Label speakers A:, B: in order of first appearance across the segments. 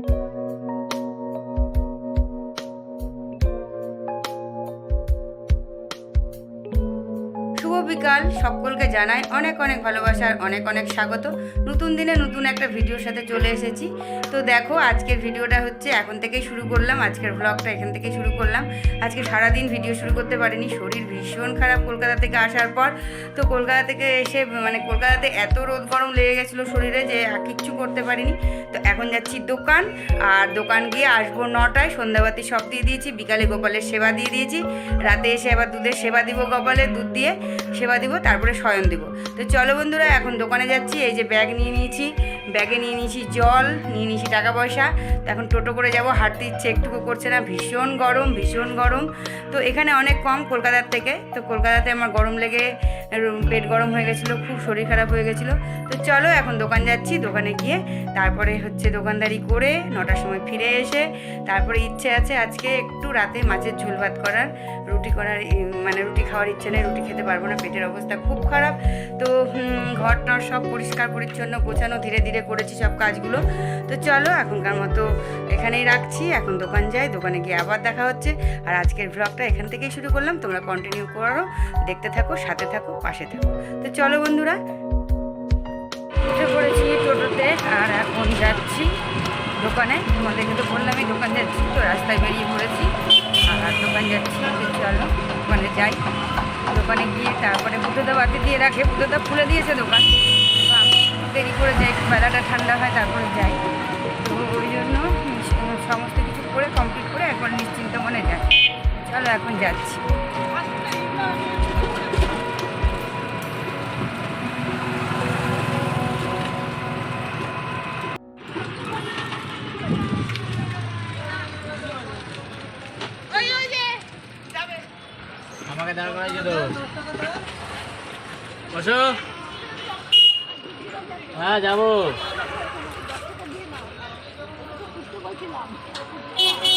A: Thank you. বিকাল সকলকে জানাই অনেক অনেক ভালোবাসার অনেক অনেক স্বাগত। নতুন দিনে নতুন একটা ভিডিওর সাথে চলে এসেছি। তো দেখো, আজকের ভিডিওটা হচ্ছে এখন থেকেই শুরু করলাম। আজকের ব্লগটা এখান থেকেই শুরু করলাম। আজকে সারাদিন ভিডিও শুরু করতে পারিনি। শরীর ভীষণ খারাপ কলকাতা থেকে আসার পর। তো কলকাতা থেকে এসে মানে কলকাতাতে এত রোদ গরম লেগে গেছিল শরীরে যে কিচ্ছু করতে পারিনি। তো এখন যাচ্ছি দোকান। আর দোকান গিয়ে আসব নটায়। সন্ধ্যাবাতি সব দিয়ে দিয়েছি। বিকালে গোপালের সেবা দিয়ে দিয়েছি। রাতে এসে আবার দুধের সেবা দিব গোপালের দুধ দিয়ে। সেবা দিব, তারপরে শয়ন দিব। তো চলো বন্ধুরা, এখন দোকানে যাচ্ছি। এই যে ব্যাগ নিয়ে নিয়েছি। ব্যাগে নিয়ে নিয়েছি জল, নিয়ে নিয়েছি টাকা পয়সা। তো এখন টোটো করে যাব। হাঁটতে ইচ্ছে একটুকু করছে না। ভীষণ গরম ভীষণ গরম। তো এখানে অনেক কম কলকাতার থেকে। তো কলকাতাতে আমার গরম লেগে পেট গরম হয়ে গেছিল, খুব শরীর খারাপ হয়ে গেছিল। তো চলো এখন দোকান যাচ্ছি, দোকানে গিয়ে তারপরে হচ্ছে দোকানদারি করে নটার সময় ফিরে এসে তারপরে ইচ্ছে আছে আজকে একটু রাতে মাছের ঝোল ভাত করার। রুটি করার মানে রুটি খাওয়ার ইচ্ছে নেই, রুটি খেতে পারব না, পেটের অবস্থা খুব খারাপ। তো ঘর টর সব পরিষ্কার পরিচ্ছন্ন, গোছানো, ধীরে ধীরে করেছি সব কাজগুলো। তো চলো এখনকার মতো এখানেই রাখছি, এখন দোকান যাই, দোকানে গিয়ে আবার দেখা হচ্ছে। আর আজকের ব্লগটা এখান থেকেই শুরু করলাম, তোমরা কন্টিনিউ করো, দেখতে থাকো, সাথে থাকো। পাশে থাকো। তো চলো বন্ধুরা, উঠে পড়েছি টোটোতে আর এখন যাচ্ছি দোকানে। তোমাদের তোমাদেরকে তো বললামই দোকান যাচ্ছি তো রাস্তায় বেরিয়ে পড়েছি। আর দোকান যাচ্ছি চলো দোকানে যাই। দোকানে গিয়ে তারপরে বুদ্ধদা বাতি দিয়ে রাখে। বুদ্ধদা খুলে দিয়েছে দোকান। তো আমি দেরি করে যাই, একটু বেলাটা ঠান্ডা হয়, তারপরে যাই। তো ওই জন্য সমস্ত কিছু করে কমপ্লিট করে একবার নিশ্চিন্ত মনে যাই। চলো এখন যাচ্ছি।
B: দাঁড় যেত বসো। হ্যাঁ যাব।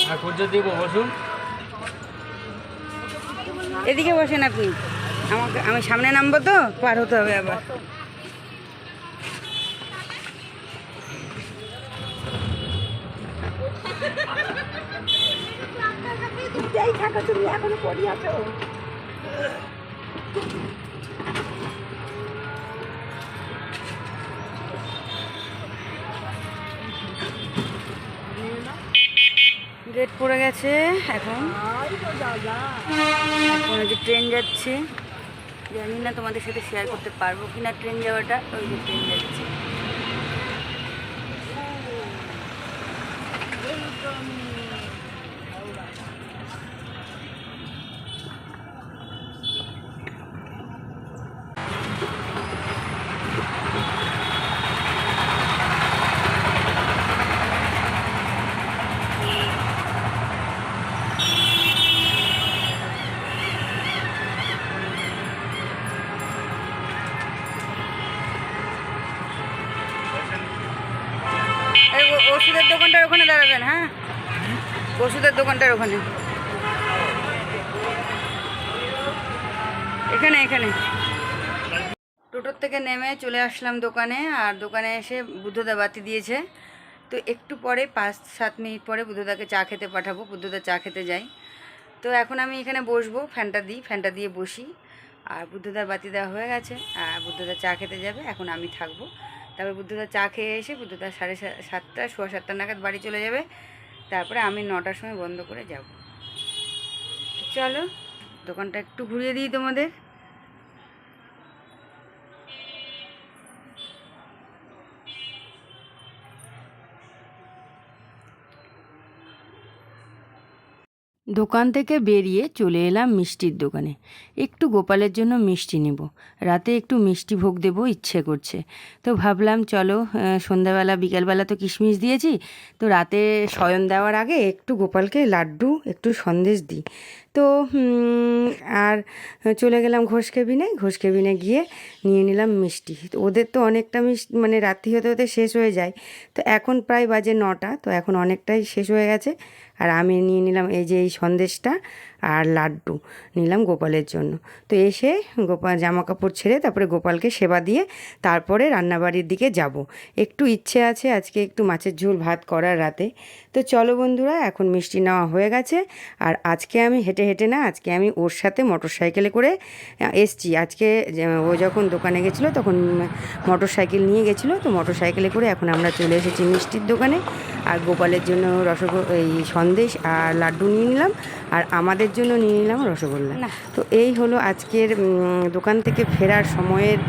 B: হ্যাঁ খুঁজে দিব বসুন।
A: এদিকে বসেন আপনি। আমাকে আমি সামনে নামবো তো পার হতে হবে আবার। গেট পড়ে গেছে, এখন। যে ট্রেন যাচ্ছে। জানি না তোমাদের সাথে শেয়ার করতে পারব কি না ট্রেন যাওয়াটা, ওই যে ট্রেন যাচ্ছে। এই ও- ওষুধের দোকানটার ওখানে দাঁড়াবেন হ্যাঁ? ওষুধের দোকানটার ওখানে। এখানে এখানে। টোটোর থেকে নেমে চলে আসলাম দোকানে, আর দোকানে এসে বুদ্ধদা বাতি দিয়েছে। তো একটু পরে, পাঁচ সাত মিনিট পরে বুদ্ধদাকে চা খেতে পাঠাবো, বুদ্ধদা চা খেতে যাই তো এখন আমি এখানে বসবো, ফ্যানটা দিই, ফ্যানটা দিয়ে বসি। আর বুদ্ধদার বাতি দেওয়া হয়ে গেছে, আর বুদ্ধদা চা খেতে যাবে, এখন আমি থাকব। তারপরে বুদ্ধদা চা খেয়ে এসে বুদ্ধদা সাড়ে সাতটা, সোয়া সাতটা নাগাদ বাড়ি চলে যাবে। তারপরে আমি নটার সময় বন্ধ করে যাব। চলো, দোকানটা একটু ঘুরিয়ে দিই তোমাদের। দোকান থেকে বেরিয়ে চলে এলাম মিষ্টির দোকানে। একটু গোপালের জন্য মিষ্টি নেব। রাতে একটু মিষ্টি ভোগ দেব, ইচ্ছে করছে। তো ভাবলাম, চলো সন্ধ্যাবেলা, বিকালবেলা তো কিশমিশ দিয়েছি। তো রাতে শয়ন দেওয়ার আগে একটু গোপালকে লাড্ডু, একটু সন্দেশ দিই। তো আর চলে গেলাম ঘোষ কেবিনে। ঘোষ কেবিনে গিয়ে নিয়ে নিলাম মিষ্টি। ওদের তো অনেকটা মিষ্টি মানে রাত্রি হতে হতে শেষ হয়ে যায়। তো এখন প্রায় বাজে নটা, তো এখন অনেকটাই শেষ হয়ে গেছে। আর আমি নিয়ে নিলাম এই যে এই সন্দেশটা আর লাড্ডু নিলাম গোপালের জন্য। তো এসে গোপাল জামা কাপড় ছেড়ে তারপরে গোপালকে সেবা দিয়ে তারপরে রান্নাবাড়ির দিকে যাব। একটু ইচ্ছে আছে আজকে একটু মাছের ঝোল ভাত করার রাতে। তো চলো বন্ধুরা এখন মিষ্টি নেওয়া হয়ে গেছে। আর আজকে আমি হেঁটে হেঁটে না আজকে আমি ওর সাথে মোটর সাইকেলে করে এসছি। আজকে ও যখন দোকানে গেছিল তখন মোটর সাইকেল নিয়ে গেছিল। তো মোটর সাইকেলে করে এখন আমরা চলে এসেছি মিষ্টির দোকানে। আর গোপালের জন্য রসগো এই সন্দেশ আর লাড্ডু নিয়ে নিলাম। আর আমাদের জন্য নিয়ে নিলাম রসগোল্লা। তো এই হলো আজকের দোকান থেকে ফেরার সময়ের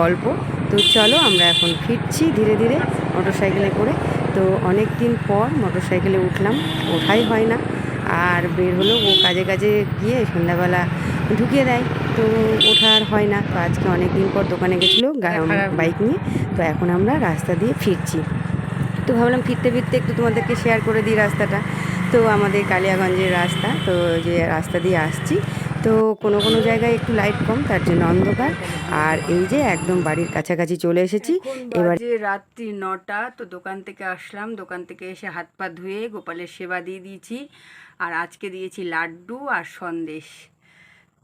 A: গল্প। তো চলো আমরা এখন ফিরছি ধীরে ধীরে মোটর সাইকেলে করে। তো অনেক দিন পর মোটর সাইকেলে উঠলাম ওঠাই হয় না। আর বের হলো ও কাজে কাজে গিয়ে সন্ধ্যাবেলা ঢুকিয়ে দেয় তো ওঠা আর হয় না। তো আজকে অনেক দিন পর দোকানে গেছিল বাইক নিয়ে। তো এখন আমরা রাস্তা দিয়ে ফিরছি। তো ভাবলাম ফিরতে ফিরতে একটু তোমাদেরকে শেয়ার করে দিই রাস্তাটা। তো আমাদের কালিয়াগঞ্জের রাস্তা তো যে রাস্তা দিয়ে আসছি তো কোনো কোনো জায়গায় একটু লাইট কম তার জন্য অন্ধকার। আর এই যে একদম বাড়ির কাছাকাছি চলে এসেছি। এবার যে রাত্রি নটা তো দোকান থেকে আসলাম। দোকান থেকে এসে হাত পা ধুয়ে গোপালের সেবা দিয়ে দিয়েছি। আর আজকে দিয়েছি লাড্ডু আর সন্দেশ।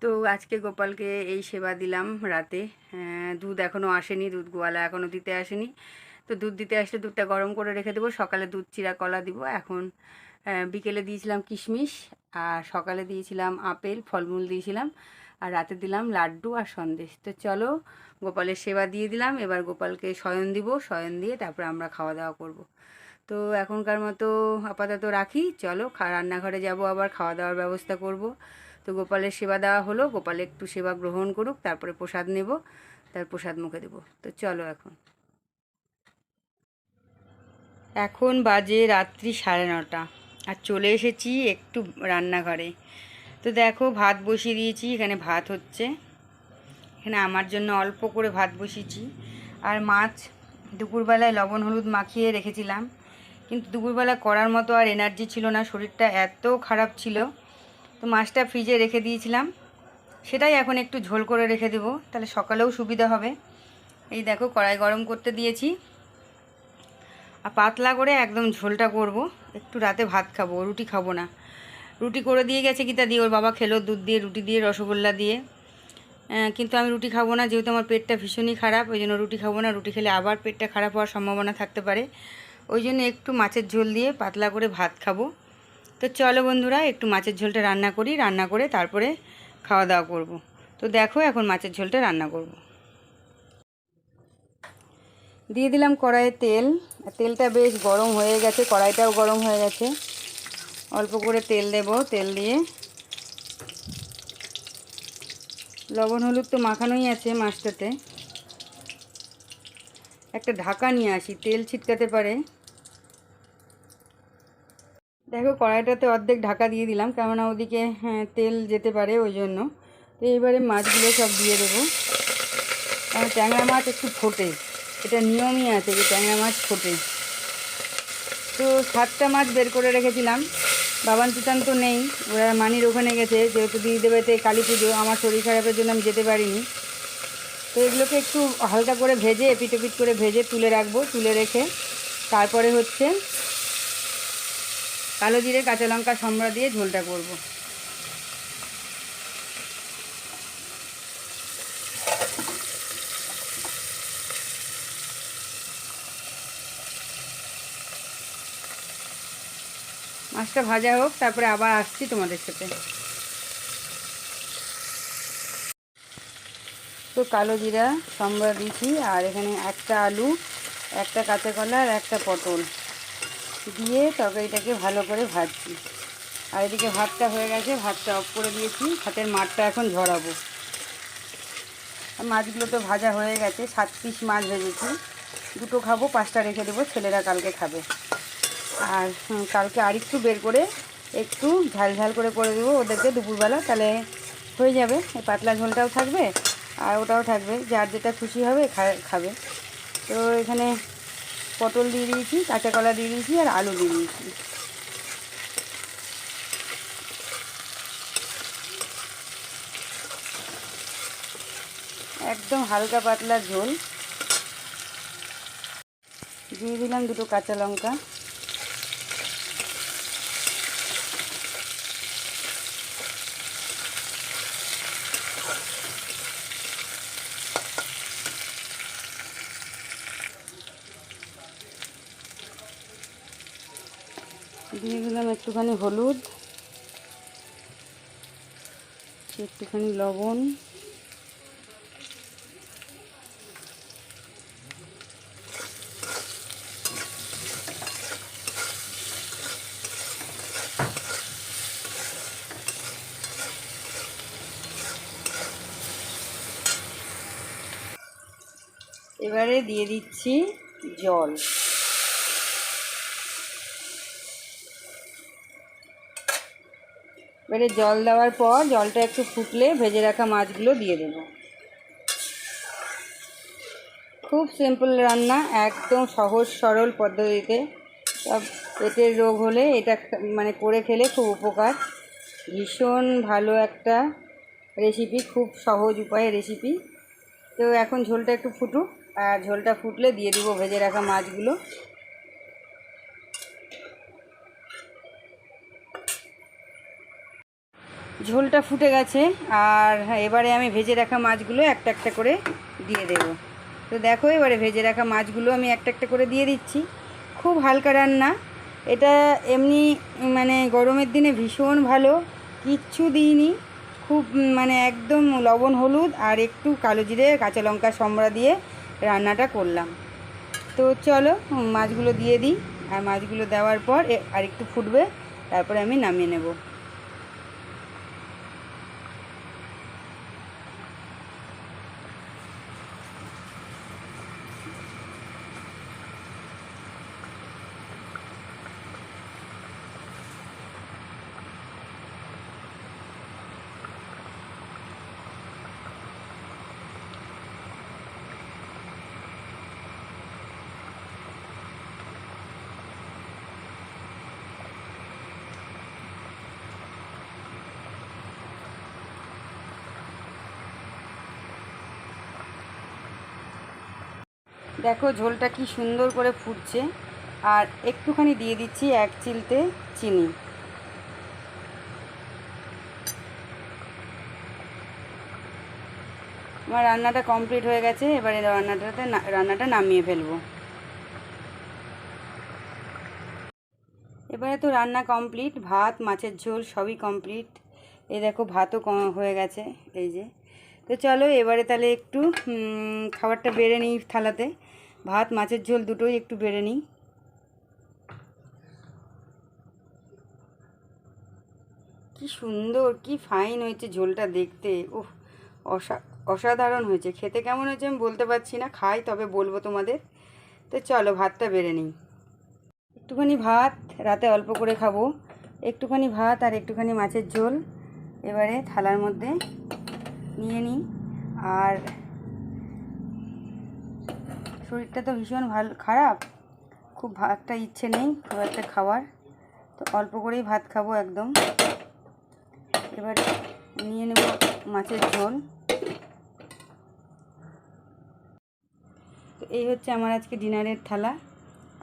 A: তো আজকে গোপালকে এই সেবা দিলাম রাতে। দুধ এখনও আসেনি দুধ গোয়ালা এখনও দিতে আসেনি। তো দুধ দিতে আসলে দুধটা গরম করে রেখে দেবো। সকালে দুধ চিরা কলা দিব। এখন বিকেলে দিয়েছিলাম কিশমিশ, আর সকালে দিয়েছিলাম আপেল, ফলমূল দিয়েছিলাম, আর রাতে দিলাম লাড্ডু আর সন্দেশ। তো চলো, গোপালের সেবা দিয়ে দিলাম, এবার গোপালকে শয়ন দিব, শয়ন দিয়ে তারপরে আমরা খাওয়া দাওয়া করব। তো এখনকার মতো আপাতত রাখি, চলো রান্নাঘরে যাব আবার, খাওয়া দাওয়ার ব্যবস্থা করব। তো গোপালের সেবা দেওয়া হলো, গোপাল একটু সেবা গ্রহণ করুক, তারপরে প্রসাদ নেব, তার প্রসাদ মুখে দেবো। তো চলো এখন। এখন বাজে রাত্রি সাড়ে নটা। আর চলে এসেছি একটু রান্নাঘরে। তো দেখো ভাত বসিয়ে দিয়েছি, এখানে ভাত হচ্ছে। এখানে আমার জন্য অল্প করে ভাত বসিয়েছি। আর মাছ দুপুরবেলায় লবণ, হলুদ মাখিয়ে রেখেছিলাম। কিন্তু দুপুরবেলা করার মতো আর এনার্জি ছিল না, শরীরটা এত খারাপ ছিল। তো মাছটা ফ্রিজে রেখে দিয়েছিলাম। সেটাই এখন একটু ঝোল করে রেখে দেবো, তাহলে সকালেও সুবিধা হবে। এই দেখো কড়াই গরম করতে দিয়েছি। আর পাতলা করে একদম ঝোলটা করব। একটু রাতে ভাত খাব, রুটি খাব না। রুটি করে দিয়ে গেছে গীতা দিয়ে, ওর বাবা খেলো দুধ দিয়ে, রুটি দিয়ে, রসগোল্লা দিয়ে। কিন্তু আমি রুটি খাব না, যেহেতু আমার পেটটা ভীষণই খারাপ, ওই জন্য রুটি খাব না। রুটি খেলে আবার পেটটা খারাপ হওয়ার সম্ভাবনা থাকতে পারে। ওই জন্য একটু মাছের ঝোল দিয়ে পাতলা করে ভাত খাব। তো চলো বন্ধুরা, একটু মাছের ঝোলটা রান্না করি, রান্না করে তারপরে খাওয়া দাওয়া করব। তো দেখো এখন মাছের ঝোলটা রান্না করব। দিয়ে দিলাম কড়াইয়ে তেল। তেলটা বেশ গরম হয়ে গেছে কড়াইটাও গরম হয়ে গেছে। অল্প করে তেল দেব তেল দিয়ে। লবণ হলুদ তো মাখানোই আছে মাছটাতে। একটা ঢাকা নিয়ে আসি তেল ছিটকাতে পারে। দেখো কড়াইটাতে অর্ধেক ঢাকা দিয়ে দিলাম কেননা ওদিকে হ্যাঁ, তেল যেতে পারে ওই জন্য। তো এবারে মাছগুলো সব দিয়ে দেবো। কারণ ট্যাংরা মাছ একটু ফোটে। এটা নিয়মই আছে যে ট্যাংরা মাছ ফোটে। তো সাতটা মাছ বের করে রেখেছিলাম। বাবান চিতান তো নেই, ওরা মানির ওখানে গেছে, যেহেতু দিদিদেবেতে কালী পুজো, আমার শরীর খারাপের জন্য আমি যেতে পারিনি। তো এগুলোকে একটু হালকা করে ভেজে, এপিট এপিট করে ভেজে তুলে রাখব, তুলে রেখে তারপরে হচ্ছে কালো জিরে, কাঁচা লঙ্কা, সম্বরা দিয়ে ঝোলটা করব। মাছটা ভাজা হোক, তারপরে আবার আসছি তোমাদের সাথে। তো কালো জিরা, সম্বরা দিয়েছি আর এখানে একটা আলু, একটা কাঁচা কলা, আর একটা পটল দিয়ে তরকারিটাকে ভালো করে ভাজছি। আর এদিকে ভাতটা হয়ে গেছে, ভাতটা অফ করে দিয়েছি, ভাতের মাঠটা এখন ঝরাবো। মাছগুলো তো ভাজা হয়ে গেছে, সাত পিস মাছ ভেজেছি। দুটো খাব, পাঁচটা রেখে দেবো, ছেলেরা কালকে খাবে। আর কালকে আর একটু বের করে একটু ঝাল ঝাল করে করে দেবো ওদেরকে দুপুরবেলা, তাহলে হয়ে যাবে। এই পাতলা ঝোলটাও থাকবে আর ওটাও থাকবে, যার যেটা খুশি হবে খাবে। তো এখানে পটল দিয়ে দিয়েছি, কাঁচা কলা দিয়ে দিয়েছি আর আলু দিয়ে দিয়েছি। একদম হালকা পাতলা ঝোল। দিয়ে দিলাম দুটো কাঁচা লঙ্কা। দিয়ে দিলাম একটুখানি হলুদ একটুখানি লবণ। এবারে দিয়ে দিচ্ছি জল। এবারে জল দেওয়ার পর জলটা একটু ফুটলে ভেজে রাখা মাছগুলো দিয়ে দেব। খুব সিম্পল রান্না, একদম সহজ সরল পদ্ধতিতে। সব পেটের রোগ হলে এটা মানে করে খেলে খুব উপকার। ভীষণ ভালো একটা রেসিপি খুব সহজ উপায়ে রেসিপি তো এখন ঝোলটা একটু ফুটুক, আর ঝোলটা ফুটলে দিয়ে দিব ভেজে রাখা মাছগুলো। ঝোলটা ফুটে গেছে আর হ্যাঁ, এবারে আমি ভেজে রাখা মাছগুলো একটা একটা করে দিয়ে দেব। তো দেখো এবারে ভেজে রাখা মাছগুলো আমি একটা একটা করে দিয়ে দিচ্ছি। খুব হালকা রান্না। এটা এমনি মানে গরমের দিনে ভীষণ ভালো। কিচ্ছু দিইনি। খুব মানে একদম লবণ হলুদ আর একটু কালো জিরে কাঁচা লঙ্কা সম্বরা দিয়ে রান্নাটা করলাম। তো চলো মাছগুলো দিয়ে দিই। আর মাছগুলো দেওয়ার পর আর একটু ফুটবে। তারপরে আমি নামিয়ে নেব। দেখো ঝোলটা কি সুন্দর করে ফুটছে। আর একটুখানি দিয়ে দিচ্ছি এক চিলতে চিনি। আমার রান্নাটা কমপ্লিট হয়ে গেছে, এবারে রান্নাটাতে রান্নাটা নামিয়ে ফেলব। এবারে তো রান্না কমপ্লিট, ভাত, মাছের ঝোল সবই কমপ্লিট। এই দেখো ভাতও ক- হয়ে গেছে, এই যে। তো চলো এবারে তাহলে একটু খাবারটা বেড়ে নিই থালাতে। ভাত, মাছের ঝোল দুটোই একটু বেড়ে নিই। কি সুন্দর, কি ফাইন হয়েছে ঝোলটা দেখতে। ওহ অসা, অসাধারণ হয়েছে। খেতে কেমন হয়েছে আমি বলতে পারছি না, খাই তবে বলব তোমাদের। তো চলো ভাতটা বেড়ে নিই। একটুখানি ভাত, রাতে অল্প করে খাব। একটুখানি ভাত আর একটুখানি মাছের ঝোল। এবারে থালার মধ্যে নিয়ে নিই। আর শরীরটা তো ভীষণ ভালো, খারাপ। খুব ভাতটা ইচ্ছে নেই খুব একটা খাওয়ার। তো অল্প করেই ভাত খাব একদম। এবার নিয়ে নেব মাছের ঝোল। তো এই হচ্ছে আমার আজকে ডিনারের থালা।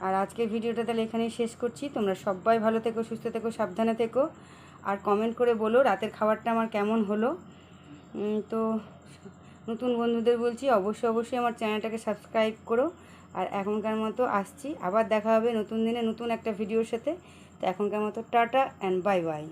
A: আর আজকের ভিডিওটা তাহলে এখানেই শেষ করছি। তোমরা সবাই ভালো থেকো, সুস্থ থেকো, সাবধানে থেকো। আর কমেন্ট করে বলো রাতের খাবারটা আমার কেমন হলো। তো নতুন বন্ধুদের বলছি, অবশ্যই অবশ্যই আমার চ্যানেলটাকে সাবস্ক্রাইব করো। আর এখনকার মতো আসছি। আবার দেখা হবে নতুন দিনে নতুন একটা ভিডিওর সাথে। তো এখনকার মতো টাটা অ্যান্ড বাই বাই